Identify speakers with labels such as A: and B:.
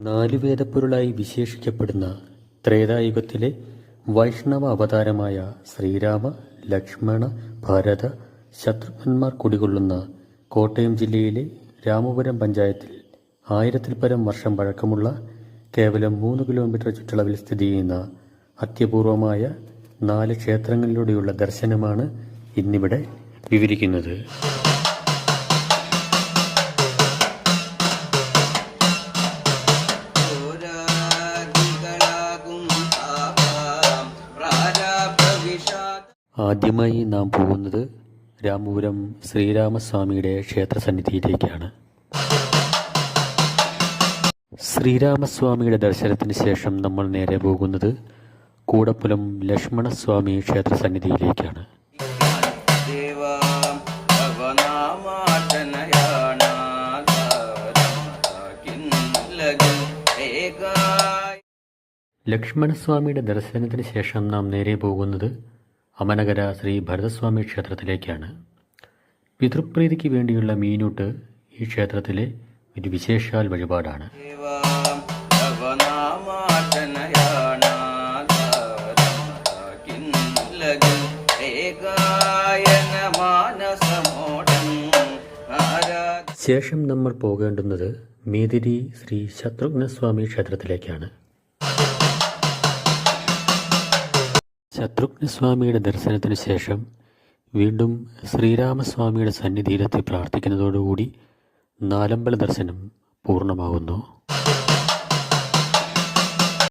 A: നാലു വേദപ്പൊരുളായി വിശേഷിക്കപ്പെടുന്ന ത്രേതായുഗത്തിലെ വൈഷ്ണവ അവതാരമായ ശ്രീരാമ ലക്ഷ്മണ ഭരത ശത്രുഘ്നന്മാർ കുടികൊള്ളുന്ന കോട്ടയം ജില്ലയിലെ രാമപുരം പഞ്ചായത്തിൽ ആയിരത്തിൽ പരം വർഷം പഴക്കമുള്ള കേവലം മൂന്ന് കിലോമീറ്റർ ചുറ്റളവിൽ സ്ഥിതി ചെയ്യുന്ന അത്യപൂർവമായ നാല് ക്ഷേത്രങ്ങളിലൂടെയുള്ള ദർശനമാണ് ഇന്നിവിടെ വിവരിക്കുന്നത്. ആദ്യമായി നാം പോകുന്നത് രാമപുരം ശ്രീരാമസ്വാമിയുടെ ക്ഷേത്രസന്നിധിയിലേക്കാണ്. ശ്രീരാമസ്വാമിയുടെ ദർശനത്തിന് ശേഷം നമ്മൾ നേരെ പോകുന്നത് കൂടപ്പുലം ലക്ഷ്മണസ്വാമി ക്ഷേത്രസന്നിധിയിലേക്കാണ്. ലക്ഷ്മണസ്വാമിയുടെ ദർശനത്തിന് ശേഷം നാം നേരെ പോകുന്നത് അമനകര ശ്രീ ഭരതസ്വാമി ക്ഷേത്രത്തിലേക്കാണ്. പിതൃപ്രീതിക്ക് വേണ്ടിയുള്ള മീനൂട്ട് ഈ ക്ഷേത്രത്തിലെ ഒരു വിശേഷാൽ വഴിപാടാണ്. ശേഷം നമ്മൾ പോകേണ്ടുന്നത് മീതിരി ശ്രീ ശത്രുഘ്നസ്വാമി ക്ഷേത്രത്തിലേക്കാണ്. ശത്രുഘ്നസ്വാമിയുടെ ദർശനത്തിന് ശേഷം വീണ്ടും ശ്രീരാമസ്വാമിയുടെ സന്നിധിയിലെത്തി പ്രാർത്ഥിക്കുന്നതോടുകൂടി നാലമ്പല ദർശനം പൂർണമാകുന്നു.